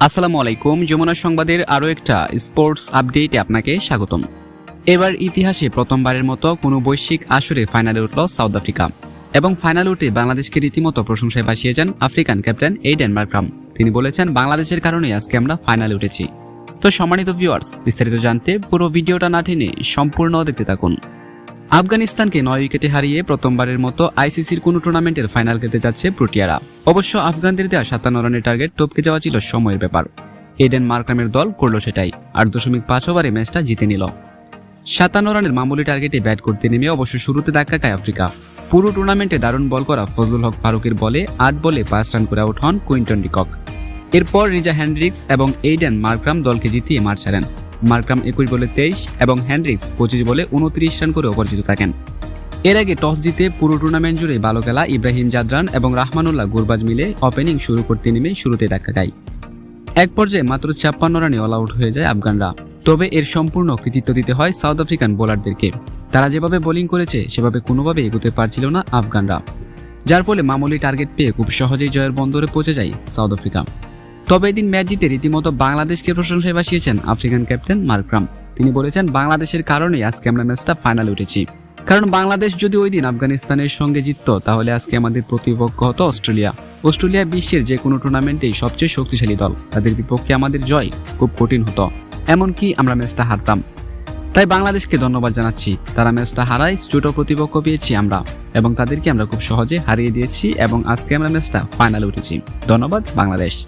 আসসালামু আলাইকুম, যমুনা সংবাদের আরও একটা স্পোর্টস আপডেটে আপনাকে স্বাগতম। এবার ইতিহাসে প্রথমবারের মতো কোনো বৈশ্বিক আসরে ফাইনালে উঠল সাউথ আফ্রিকা এবং ফাইনাল উঠে বাংলাদেশকে রীতিমতো প্রশংসায় ভাসিয়ে যান আফ্রিকান ক্যাপ্টেন এইডেন মার্ক্রাম। তিনি বলেছেন, বাংলাদেশের কারণেই আজকে আমরা ফাইনালে উঠেছি। তো সম্মানিত ভিউয়ার্স বিস্তারিত জানতে পুরো ভিডিওটা না টেনে সম্পূর্ণ দেখতে থাকুন। আফগানিস্তানকে নয় উইকেটে হারিয়ে প্রথমবারের মতো আইসিসির কোনো টুর্নামেন্টের ফাইনাল খেলতে যাচ্ছে প্রোটিয়ারা। অবশ্য আফগানদের দেওয়া সাতান্ন রানের টার্গেট টপকে যাওয়া ছিল সময়ের ব্যাপার। এডেন মার্কামের দল করল সেটাই, আট দশমিক পাঁচ ওভারে ম্যাচটা জিতে নিল। সাতান্ন রানের মামুলি টার্গেটে ব্যাট করতে নেমে অবশ্য শুরুতে ধাক্কা খায় আফ্রিকা। পুরো টুর্নামেন্টে দারুণ বল করা ফজলুল হক ফারুকের বলে আট বলে পাঁচ রান করে আউট হন কুইন্টন ডিকক। এরপর রিজা হ্যান্ড্রিক্স এবং এইডেন মার্ক্রাম দলকে জিতিয়ে মার ছাড়েন। মার্ক্রাম একুশ বলে তেইশ এবং হ্যান্ড্রিক্স পঁচিশ বলে উনত্রিশ রান করে অপরাজিত থাকেন। এর আগে টস জিতে পুরো টুর্নামেন্ট জুড়ে ভালো খেলা ইব্রাহিম জাদরান এবং রাহমানুল্লাহ গুরবাজ মিলে ওপেনিং শুরু করতে নেমে শুরুতে ধাক্কা খায়। এক পর্যায়ে মাত্র ছাপ্পান্ন রানে অল আউট হয়ে যায় আফগানরা। তবে এর সম্পূর্ণ কৃতিত্ব দিতে হয় সাউথ আফ্রিকান বোলারদেরকে। তারা যেভাবে বোলিং করেছে, সেভাবে কোনোভাবে এগোতে পারছিল না আফগানরা। যার ফলে মামুলি টার্গেট পেয়ে খুব সহজেই জয়ের বন্দরে পৌঁছে যায় সাউথ আফ্রিকা। তবে এদিন ম্যাচ জিতে রীতিমতো বাংলাদেশকে প্রশংসায় ভাসিয়েছেন আফ্রিকান ক্যাপ্টেন মার্ক্রাম তিনি বলেছেন, বাংলাদেশের কারণেই আজকে আমরা ম্যাচটা ফাইনালে উঠেছি। কারণ বাংলাদেশ যদি ওই দিন আফগানিস্তানের সঙ্গে জিততো, তাহলে আজকে আমাদের প্রতিপক্ষ হতো অস্ট্রেলিয়া। অস্ট্রেলিয়া বিশ্বের যে কোনো টুর্নামেন্টেই সবচেয়ে শক্তিশালী দল। তাদের বিপক্ষে আমাদের জয় খুব কঠিন হতো। এমনকি আমরা ম্যাচটা হারতাম। তাই বাংলাদেশকে ধন্যবাদ জানাচ্ছি। তারা ম্যাচটা হারায়, ছোট প্রতিপক্ষ পেয়েছি আমরা। এবং তাদেরকে আমরা খুব সহজে হারিয়ে দিয়েছি এবং আজকে আমরা ম্যাচটা ফাইনালে উঠেছি। ধন্যবাদ, বাংলাদেশ।